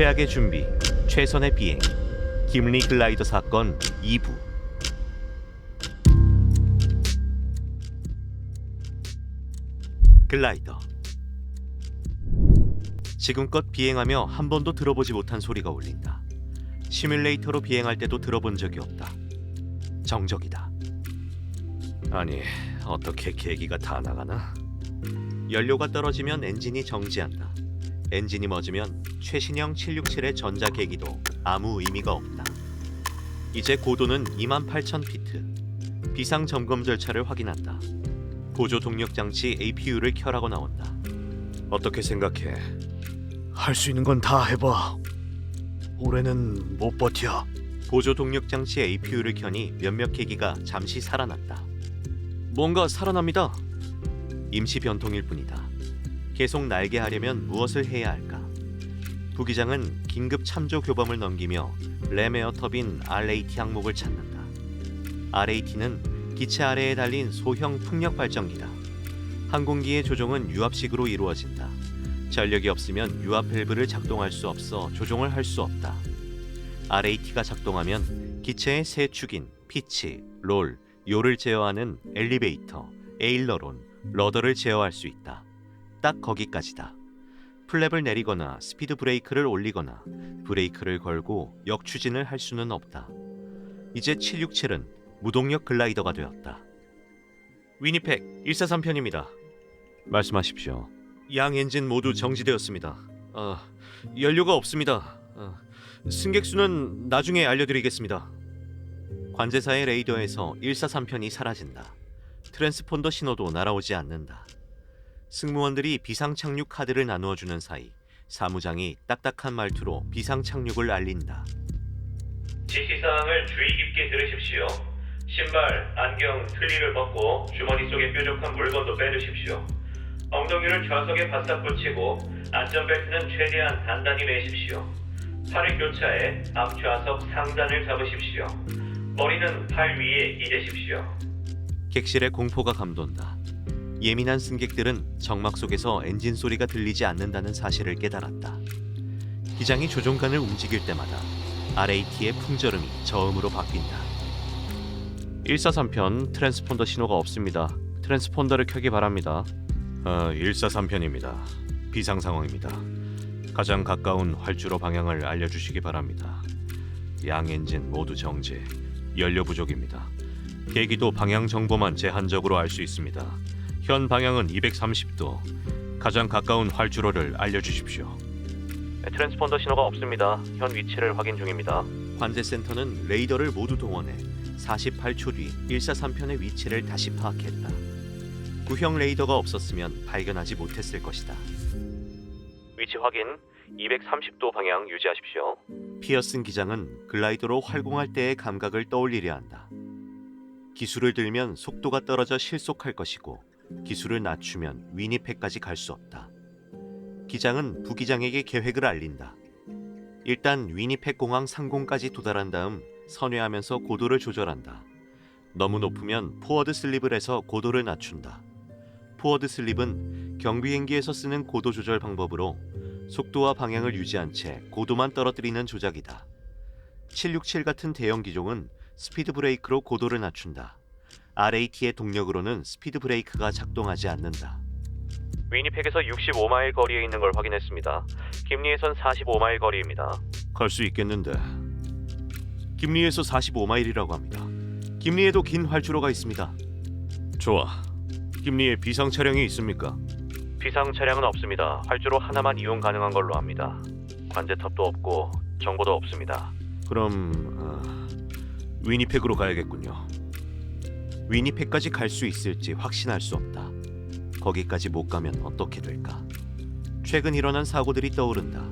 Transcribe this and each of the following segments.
최악의 준비, 최선의 비행. 김리 글라이더 사건 2부. 글라이더. 지금껏 비행하며 한 번도 들어보지 못한 소리가 울린다. 시뮬레이터로 비행할 때도 들어본 적이 없다. 정적이다. 아니, 어떻게 계기가 다 나가나? 연료가 떨어지면 엔진이 정지한다. 엔진이 멎으면 최신형 767의 전자 계기도 아무 의미가 없다. 이제 고도는 28,000피트. 비상 점검 절차를 확인한다. 보조 동력 장치 APU를 켜라고 나온다. 어떻게 생각해? 할 수 있는 건 다 해봐. 올해는 못 버텨. 보조 동력 장치 APU를 켜니 몇몇 계기가 잠시 살아났다. 뭔가 살아납니다. 임시 변통일 뿐이다. 계속 날게 하려면 무엇을 해야 할까? 부기장은 긴급 참조 교범을 넘기며 램에어 터빈 RAT 항목을 찾는다. RAT는 기체 아래에 달린 소형 풍력 발전기다. 항공기의 조종은 유압식으로 이루어진다. 전력이 없으면 유압 밸브를 작동할 수 없어 조종을 할 수 없다. RAT가 작동하면 기체의 세 축인 피치, 롤, 요를 제어하는 엘리베이터, 에일러론, 러더를 제어할 수 있다. 딱 거기까지다. 플랩을 내리거나 스피드 브레이크를 올리거나 브레이크를 걸고 역추진을 할 수는 없다. 이제 767은 무동력 글라이더가 되었다. 위니펙 143편입니다. 말씀하십시오. 양 엔진 모두 정지되었습니다. 아, 연료가 없습니다. 아, 승객 수는 나중에 알려드리겠습니다. 관제사의 레이더에서 143편이 사라진다. 트랜스폰더 신호도 날아오지 않는다. 승무원들이 비상 착륙 카드를 나누어 주는 사이 사무장이 딱딱한 말투로 비상 착륙을 알린다. 지시사항을 주의 깊게 들으십시오. 신발, 안경, 틀니를 벗고 주머니 속에 뾰족한 물건도 빼두십시오. 엉덩이를 좌석에 바싹 붙이고 안전벨트는 최대한 단단히 매십시오. 팔을 교차해 앞좌석 상단을 잡으십시오. 머리는 팔 위에 기대십시오. 객실에 공포가 감돈다. 예민한 승객들은 정막 속에서 엔진 소리가 들리지 않는다는 사실을 깨달았다. 기장이 조종관을 움직일 때마다 RAT의 풍절음이 저음으로 바뀐다. 143편 트랜스폰더 신호가 없습니다. 트랜스폰더를 켜기 바랍니다. 어, 143편입니다. 비상 상황입니다. 가장 가까운 활주로 방향을 알려주시기 바랍니다. 양 엔진 모두 정지. 연료 부족입니다. 계기도 방향 정보만 제한적으로 알 수 있습니다. 현 방향은 230도. 가장 가까운 활주로를 알려주십시오. 트랜스폰더 신호가 없습니다. 현 위치를 확인 중입니다. 관제센터는 레이더를 모두 동원해 48초 뒤 143편의 위치를 다시 파악했다. 구형 레이더가 없었으면 발견하지 못했을 것이다. 위치 확인. 230도 방향 유지하십시오. 피어슨 기장은 글라이더로 활공할 때의 감각을 떠올리려 한다. 기술을 들면 속도가 떨어져 실속할 것이고 기술을 낮추면 위니펙까지 갈 수 없다. 기장은 부기장에게 계획을 알린다. 일단 위니펙 공항 상공까지 도달한 다음 선회하면서 고도를 조절한다. 너무 높으면 포워드 슬립을 해서 고도를 낮춘다. 포워드 슬립은 경비행기에서 쓰는 고도 조절 방법으로 속도와 방향을 유지한 채 고도만 떨어뜨리는 조작이다. 767 같은 대형 기종은 스피드 브레이크로 고도를 낮춘다. RAT의 동력으로는 스피드 브레이크가 작동하지 않는다. 위니펙에서 65마일 거리에 있는 걸 확인했습니다. 김리에선 45마일 거리입니다. 갈 수 있겠는데. 김리에서 45마일이라고 합니다. 김리에도 긴 활주로가 있습니다. 좋아. 김리에 비상 차량이 있습니까? 비상 차량은 없습니다. 활주로 하나만 이용 가능한 걸로 합니다. 관제탑도 없고 정보도 없습니다. 그럼 어, 위니펙으로 가야겠군요. 위니펙까지 갈 수 있을지 확신할 수 없다. 거기까지 못 가면 어떻게 될까? 최근 일어난 사고들이 떠오른다.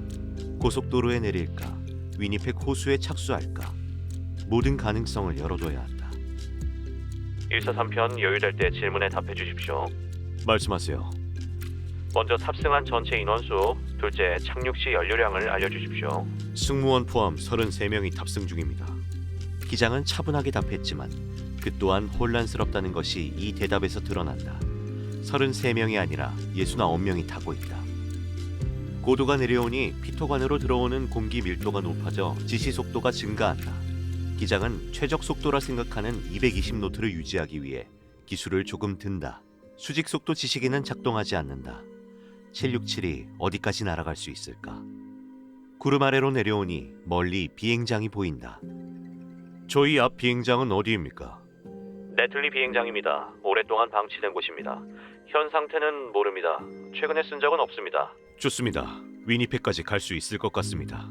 고속도로에 내릴까? 위니펙 호수에 착수할까? 모든 가능성을 열어둬야 한다. 143편 여유될 때 질문에 답해 주십시오. 말씀하세요. 먼저 탑승한 전체 인원수, 둘째 착륙 시 연료량을 알려 주십시오. 승무원 포함 33명이 탑승 중입니다. 기장은 차분하게 답했지만 그 또한 혼란스럽다는 것이 이 대답에서 드러난다. 33명이 아니라 69명이 타고 있다. 고도가 내려오니 피토관으로 들어오는 공기 밀도가 높아져 지시 속도가 증가한다. 기장은 최적 속도라 생각하는 220노트를 유지하기 위해 기술을 조금 든다. 수직 속도 지시기는 작동하지 않는다. 767이 어디까지 날아갈 수 있을까? 구름 아래로 내려오니 멀리 비행장이 보인다. 저희 앞 비행장은 어디입니까? 네틀리 비행장입니다. 오랫동안 방치된 곳입니다. 현 상태는 모릅니다. 최근에 쓴 적은 없습니다. 좋습니다. 위니펙까지 갈 수 있을 것 같습니다.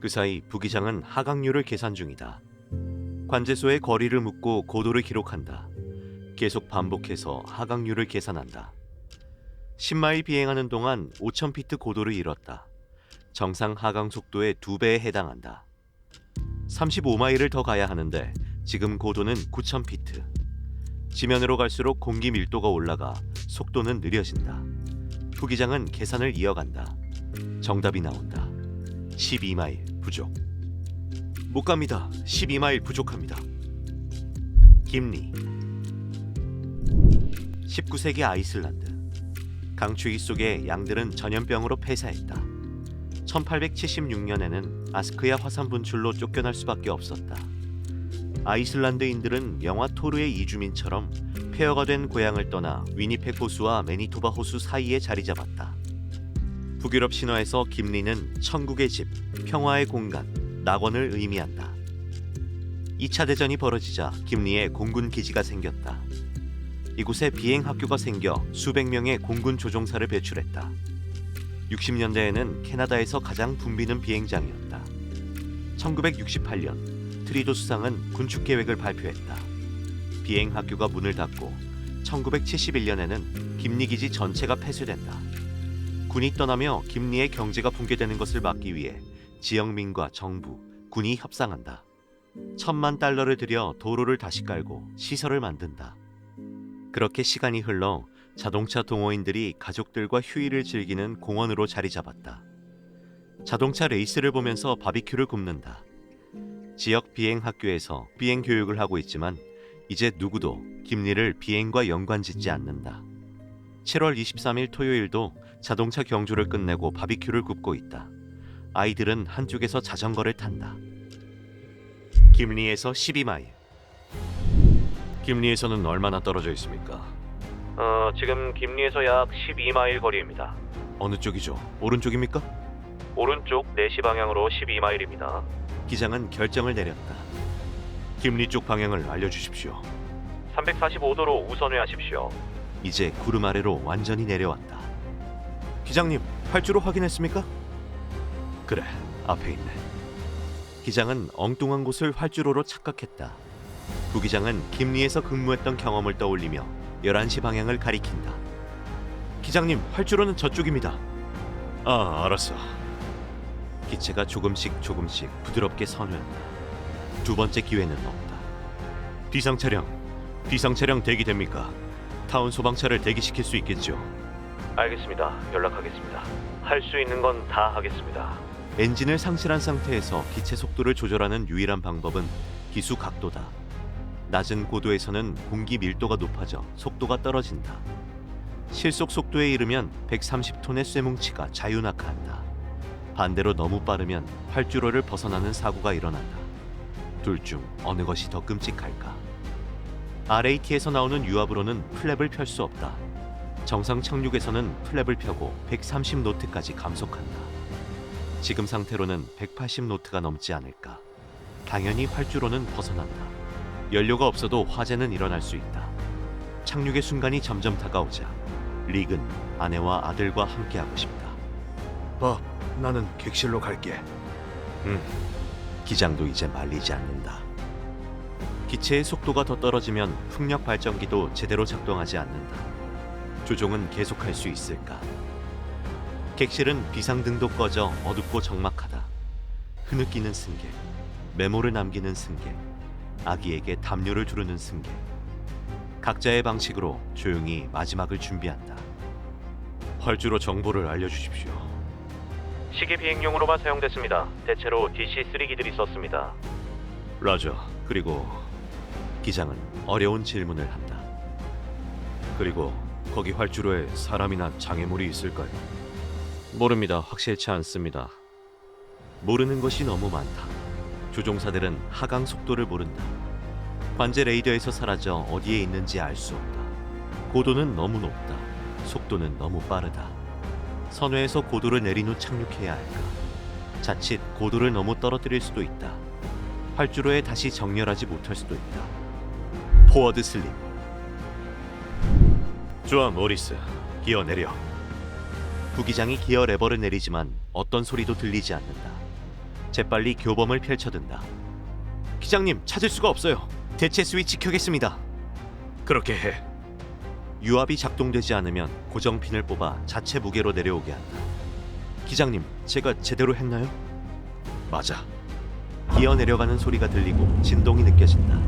그 사이 부기장은 하강률을 계산 중이다. 관제소에 거리를 묻고 고도를 기록한다. 계속 반복해서 하강률을 계산한다. 10마일 비행하는 동안 5,000피트 고도를 잃었다. 정상 하강 속도의 두 배에 해당한다. 35마일을 더 가야 하는데 지금 고도는 9,000피트. 지면으로 갈수록 공기 밀도가 올라가 속도는 느려진다. 부기장은 계산을 이어간다. 정답이 나온다. 12마일 부족. 못 갑니다. 12마일 부족합니다. 김리. 19세기 아이슬란드. 강추위 속에 양들은 전염병으로 폐사했다. 1876년에는 아스크야 화산 분출로 쫓겨날 수밖에 없었다. 아이슬란드인들은 영화 토르의 이주민처럼 폐허가 된 고향을 떠나 위니펙 호수와 매니토바 호수 사이에 자리 잡았다. 북유럽 신화에서 김리는 천국의 집, 평화의 공간, 낙원을 의미한다. 2차 대전이 벌어지자 김리에 공군 기지가 생겼다. 이곳에 비행 학교가 생겨 수백 명의 공군 조종사를 배출했다. 60년대에는 캐나다에서 가장 붐비는 비행장이었다. 1968년 트리도 수상은 군축 계획을 발표했다. 비행 학교가 문을 닫고 1971년에는 김리 기지 전체가 폐쇄된다. 군이 떠나며 김리의 경제가 붕괴되는 것을 막기 위해 지역민과 정부, 군이 협상한다. 천만 달러를 들여 도로를 다시 깔고 시설을 만든다. 그렇게 시간이 흘러 자동차 동호인들이 가족들과 휴일을 즐기는 공원으로 자리 잡았다. 자동차 레이스를 보면서 바비큐를 굽는다. 지역 비행 학교에서 비행 교육을 하고 있지만 이제 누구도 김리를 비행과 연관 짓지 않는다. 7월 23일 토요일도 자동차 경주를 끝내고 바비큐를 굽고 있다. 아이들은 한쪽에서 자전거를 탄다. 김리에서 12마일. 김리에서는 얼마나 떨어져 있습니까? 어, 지금 김리에서 약 12마일 거리입니다. 어느 쪽이죠? 오른쪽입니까? 오른쪽 4시 방향으로 12마일입니다. 기장은 결정을 내렸다. 김리 쪽 방향을 알려주십시오. 345도로 우선회하십시오. 이제 구름 아래로 완전히 내려왔다. 기장님, 활주로 확인했습니까? 그래, 앞에 있네. 기장은 엉뚱한 곳을 활주로로 착각했다. 부기장은 김리에서 근무했던 경험을 떠올리며 11시 방향을 가리킨다. 기장님, 활주로는 저쪽입니다. 아, 알았어. 기체가 조금씩 조금씩 부드럽게 선회한다. 두 번째 기회는 없다. 비상 차량, 비상 차량 대기됩니까? 타운 소방차를 대기시킬 수 있겠죠? 알겠습니다. 연락하겠습니다. 할 수 있는 건 다 하겠습니다. 엔진을 상실한 상태에서 기체 속도를 조절하는 유일한 방법은 기수 각도다. 낮은 고도에서는 공기 밀도가 높아져 속도가 떨어진다. 실속 속도에 이르면 130톤의 쇠뭉치가 자유낙하한다. 반대로 너무 빠르면 활주로를 벗어나는 사고가 일어난다. 둘 중 어느 것이 더 끔찍할까? RAT에서 나오는 유압으로는 플랩을 펼 수 없다. 정상 착륙에서는 플랩을 펴고 130노트까지 감속한다. 지금 상태로는 180노트가 넘지 않을까. 당연히 활주로는 벗어난다. 연료가 없어도 화재는 일어날 수 있다. 착륙의 순간이 점점 다가오자 릭은 아내와 아들과 함께하고 싶다. 밥, 나는 객실로 갈게. 기장도 이제 말리지 않는다. 기체의 속도가 더 떨어지면 풍력 발전기도 제대로 작동하지 않는다. 조종은 계속할 수 있을까? 객실은 비상등도 꺼져 어둡고 적막하다. 흐느끼는 승객, 메모를 남기는 승객, 아기에게 담요를 두르는 승객. 각자의 방식으로 조용히 마지막을 준비한다. 활주로 정보를 알려주십시오. 시계 비행용으로만 사용됐습니다. 대체로 DC-3 기들이 썼습니다. 라저, 그리고 기장은 어려운 질문을 한다. 그리고 거기 활주로에 사람이나 장애물이 있을까요? 모릅니다. 확실치 않습니다. 모르는 것이 너무 많다. 조종사들은 하강 속도를 모른다. 관제 레이더에서 사라져 어디에 있는지 알 수 없다. 고도는 너무 높다. 속도는 너무 빠르다. 선회에서 고도를 내린 후 착륙해야 할까? 자칫 고도를 너무 떨어뜨릴 수도 있다. 활주로에 다시 정렬하지 못할 수도 있다. 포워드 슬립. 좋아, 모리스. 기어 내려. 부기장이 기어 레버를 내리지만 어떤 소리도 들리지 않는다. 재빨리 교범을 펼쳐든다. 기장님, 찾을 수가 없어요. 대체 스위치 켜겠습니다. 그렇게 해. 유압이 작동되지 않으면 고정핀을 뽑아 자체 무게로 내려오게 한다. 기장님, 제가 제대로 했나요? 맞아. 기어 내려가는 소리가 들리고 진동이 느껴진다.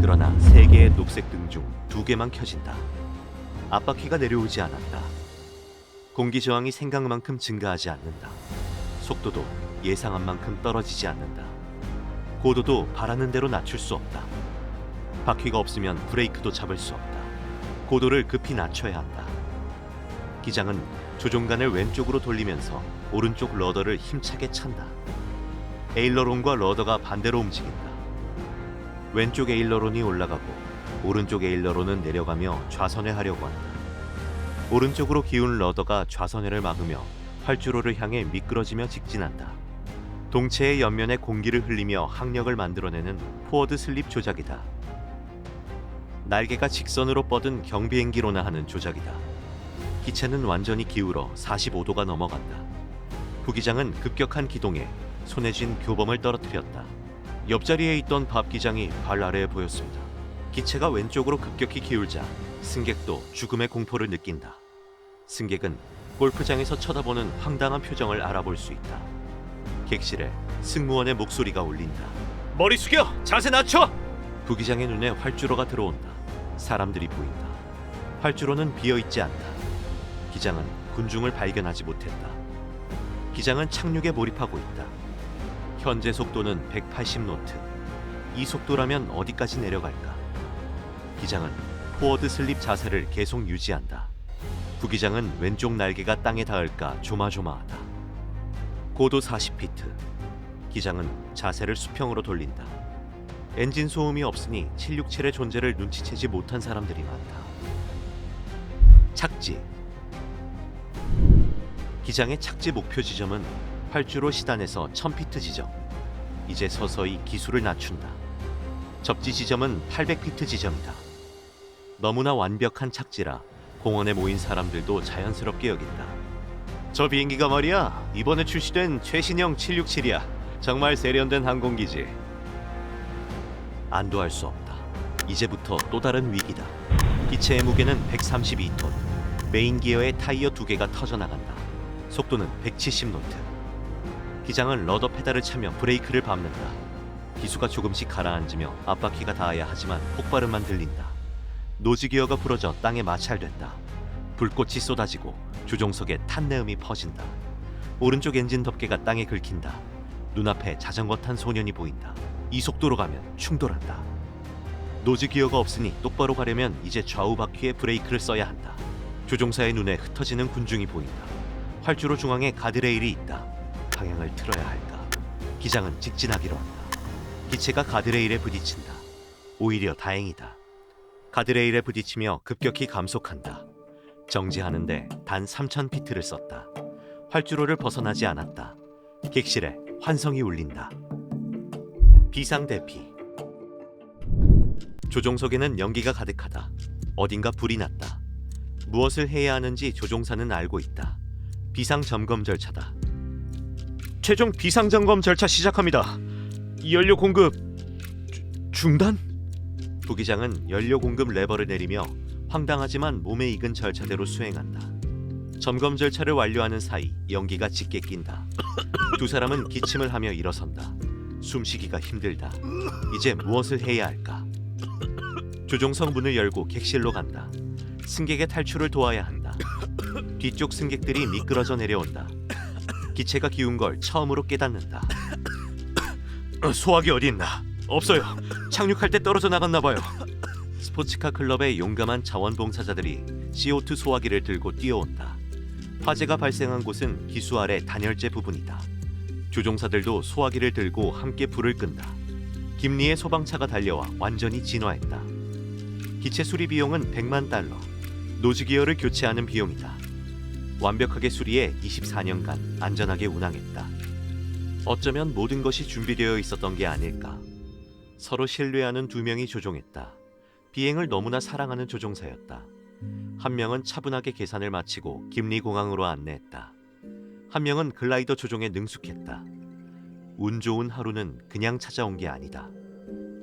그러나 세 개의 녹색 등 중 두 개만 켜진다. 앞바퀴가 내려오지 않았다. 공기 저항이 생각만큼 증가하지 않는다. 속도도 예상한 만큼 떨어지지 않는다. 고도도 바라는 대로 낮출 수 없다. 바퀴가 없으면 브레이크도 잡을 수 없다. 고도를 급히 낮춰야 한다. 기장은 조종간을 왼쪽으로 돌리면서 오른쪽 러더를 힘차게 찬다. 에일러론과 러더가 반대로 움직인다. 왼쪽 에일러론이 올라가고 오른쪽 에일러론은 내려가며 좌선회하려고 한다. 오른쪽으로 기운 러더가 좌선회를 막으며 활주로를 향해 미끄러지며 직진한다. 동체의 옆면에 공기를 흘리며 항력을 만들어내는 포워드 슬립 조작이다. 날개가 직선으로 뻗은 경비행기로나 하는 조작이다. 기체는 완전히 기울어 45도가 넘어간다. 부기장은 급격한 기동에 손에 쥔 교범을 떨어뜨렸다. 옆자리에 있던 밥 기장이 발 아래에 보였습니다. 기체가 왼쪽으로 급격히 기울자 승객도 죽음의 공포를 느낀다. 승객은 골프장에서 쳐다보는 황당한 표정을 알아볼 수 있다. 객실에 승무원의 목소리가 울린다. 머리 숙여. 자세 낮춰. 부기장의 눈에 활주로가 들어온다. 사람들이 보인다. 활주로는 비어 있지 않다. 기장은 군중을 발견하지 못했다. 기장은 착륙에 몰입하고 있다. 현재 속도는 180노트. 이 속도라면 어디까지 내려갈까? 기장은 포워드 슬립 자세를 계속 유지한다. 부기장은 왼쪽 날개가 땅에 닿을까 조마조마하다. 고도 40피트. 기장은 자세를 수평으로 돌린다. 엔진 소음이 없으니 767의 존재를 눈치채지 못한 사람들이 많다. 착지. 기장의 착지 목표 지점은 활주로 시단에서 1000피트 지점. 이제 서서히 기술을 낮춘다. 접지 지점은 800피트 지점이다. 너무나 완벽한 착지라 공원에 모인 사람들도 자연스럽게 여긴다. 저 비행기가 말이야 이번에 출시된 최신형 767이야. 정말 세련된 항공기지. 안도할 수 없다. 이제부터 또 다른 위기다. 기체의 무게는 132톤. 메인 기어의 타이어 두 개가 터져 나간다. 속도는 170노트. 기장은 러더 페달을 차며 브레이크를 밟는다. 기수가 조금씩 가라앉으며 앞바퀴가 닿아야 하지만 폭발음만 들린다. 노즈 기어가 부러져 땅에 마찰된다. 불꽃이 쏟아지고 조종석에 탄내음이 퍼진다. 오른쪽 엔진 덮개가 땅에 긁힌다. 눈앞에 자전거 탄 소년이 보인다. 이 속도로 가면 충돌한다. 노즈 기어가 없으니 똑바로 가려면 이제 좌우 바퀴에 브레이크를 써야 한다. 조종사의 눈에 흩어지는 군중이 보인다. 활주로 중앙에 가드레일이 있다. 방향을 틀어야 할까? 기장은 직진하기로 한다. 기체가 가드레일에 부딪힌다. 오히려 다행이다. 가드레일에 부딪히며 급격히 감속한다. 정지하는데 단 3,000피트를 썼다. 활주로를 벗어나지 않았다. 객실에 환성이 울린다. 비상 대피. 조종석에는 연기가 가득하다. 어딘가 불이 났다. 무엇을 해야 하는지 조종사는 알고 있다. 비상 점검 절차다. 최종 비상 점검 절차 시작합니다. 연료 공급 주- 중단? 부기장은 연료 공급 레버를 내리며 황당하지만 몸에 익은 절차대로 수행한다. 점검 절차를 완료하는 사이 연기가 짙게 낀다. 두 사람은 기침을 하며 일어선다. 숨쉬기가 힘들다. 이제 무엇을 해야 할까? 조종석 문을 열고 객실로 간다. 승객의 탈출을 도와야 한다. 뒤쪽 승객들이 미끄러져 내려온다. 기체가 기운 걸 처음으로 깨닫는다. 어, 소화기 어디 있나? 없어요. 착륙할 때 떨어져 나갔나 봐요. 스포츠카 클럽의 용감한 자원봉사자들이 CO2 소화기를 들고 뛰어온다. 화재가 발생한 곳은 기수 아래 단열재 부분이다. 조종사들도 소화기를 들고 함께 불을 끈다. 김리의 소방차가 달려와 완전히 진화했다. 기체 수리 비용은 100만 달러. 노즈 기어를 교체하는 비용이다. 완벽하게 수리해 24년간 안전하게 운항했다. 어쩌면 모든 것이 준비되어 있었던 게 아닐까. 서로 신뢰하는 두 명이 조종했다. 비행을 너무나 사랑하는 조종사였다. 한 명은 차분하게 계산을 마치고 김리공항으로 안내했다. 한 명은 글라이더 조종에 능숙했다. 운 좋은 하루는 그냥 찾아온 게 아니다.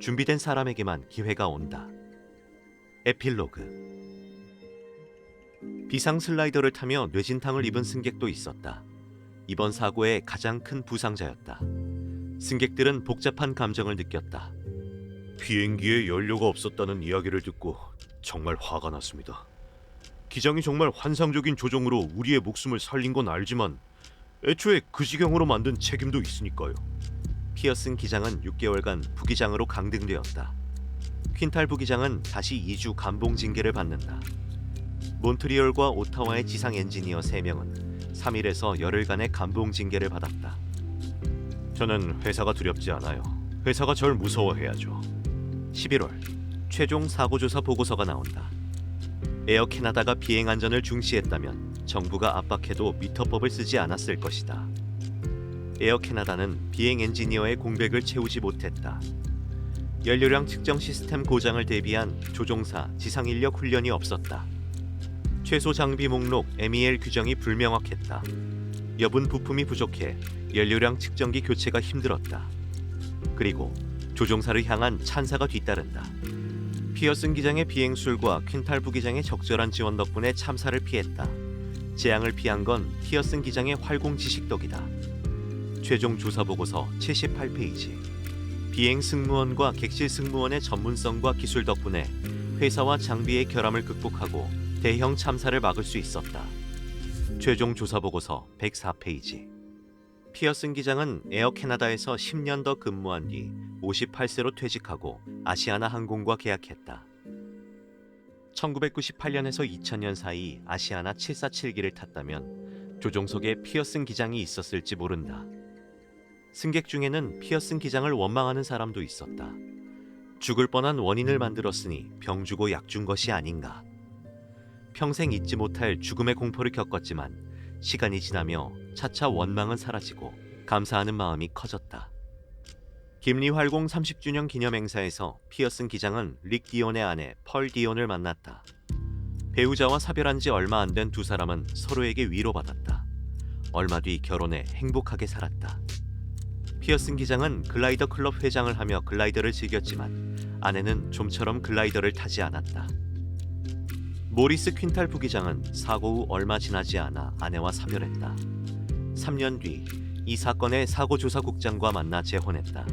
준비된 사람에게만 기회가 온다. 에필로그 비상 슬라이더를 타며 뇌진탕을 입은 승객도 있었다. 이번 사고의 가장 큰 부상자였다. 승객들은 복잡한 감정을 느꼈다. 비행기에 연료가 없었다는 이야기를 듣고 정말 화가 났습니다. 기장이 정말 환상적인 조종으로 우리의 목숨을 살린 건 알지만 애초에 그 지경으로 만든 책임도 있으니까요. 피어슨 기장은 6개월간 부기장으로 강등되었다. 퀸탈 부기장은 다시 2주 감봉 징계를 받는다. 몬트리올과 오타와의 지상 엔지니어 3명은 3일에서 열흘간의 감봉 징계를 받았다. 저는 회사가 두렵지 않아요. 회사가 절 무서워해야죠. 11월 최종 사고조사 보고서가 나온다. 에어 캐나다가 비행 안전을 중시했다면 정부가 압박해도 미터법을 쓰지 않았을 것이다. 에어 캐나다는 비행 엔지니어의 공백을 채우지 못했다. 연료량 측정 시스템 고장을 대비한 조종사 지상 인력 훈련이 없었다. 최소 장비 목록 MEL 규정이 불명확했다. 여분 부품이 부족해 연료량 측정기 교체가 힘들었다. 그리고 조종사를 향한 찬사가 뒤따른다. 피어슨 기장의 비행술과 퀸탈 부기장의 적절한 지원 덕분에 참사를 피했다. 재앙을 피한 건 피어슨 기장의 활공 지식 덕이다. 최종 조사 보고서 78페이지. 비행 승무원과 객실 승무원의 전문성과 기술 덕분에 회사와 장비의 결함을 극복하고 대형 참사를 막을 수 있었다. 최종 조사 보고서 104페이지. 피어슨 기장은 에어 캐나다에서 10년 더 근무한 뒤 58세로 퇴직하고 아시아나 항공과 계약했다. 1998년에서 2000년 사이 아시아나 747기를 탔다면 조종석에 피어슨 기장이 있었을지 모른다. 승객 중에는 피어슨 기장을 원망하는 사람도 있었다. 죽을 뻔한 원인을 만들었으니 병 주고 약 준 것이 아닌가. 평생 잊지 못할 죽음의 공포를 겪었지만 시간이 지나며 차차 원망은 사라지고 감사하는 마음이 커졌다. 김리 활공 30주년 기념 행사에서 피어슨 기장은 릭 디온의 아내 펄 디온을 만났다. 배우자와 사별한 지 얼마 안 된 두 사람은 서로에게 위로받았다. 얼마 뒤 결혼해 행복하게 살았다. 피어슨 기장은 글라이더 클럽 회장을 하며 글라이더를 즐겼지만 아내는 좀처럼 글라이더를 타지 않았다. 모리스 퀸탈 부기장은 사고 후 얼마 지나지 않아 아내와 사별했다. 3년 뒤 이 사건의 사고조사국장과 만나 재혼했다.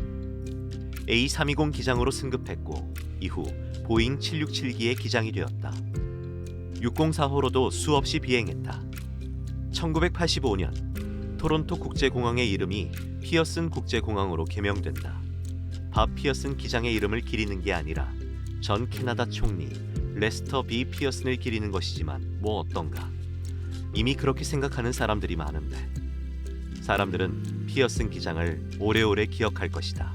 A320 기장으로 승급했고 이후 보잉 767기의 기장이 되었다. 604호로도 수없이 비행했다. 1985년 토론토 국제공항의 이름이 피어슨 국제공항으로 개명된다. 밥 피어슨 기장의 이름을 기리는 게 아니라 전 캐나다 총리 레스터 B 피어슨을 기리는 것이지만 뭐 어떤가. 이미 그렇게 생각하는 사람들이 많은데 사람들은 피어슨 기장을 오래오래 기억할 것이다.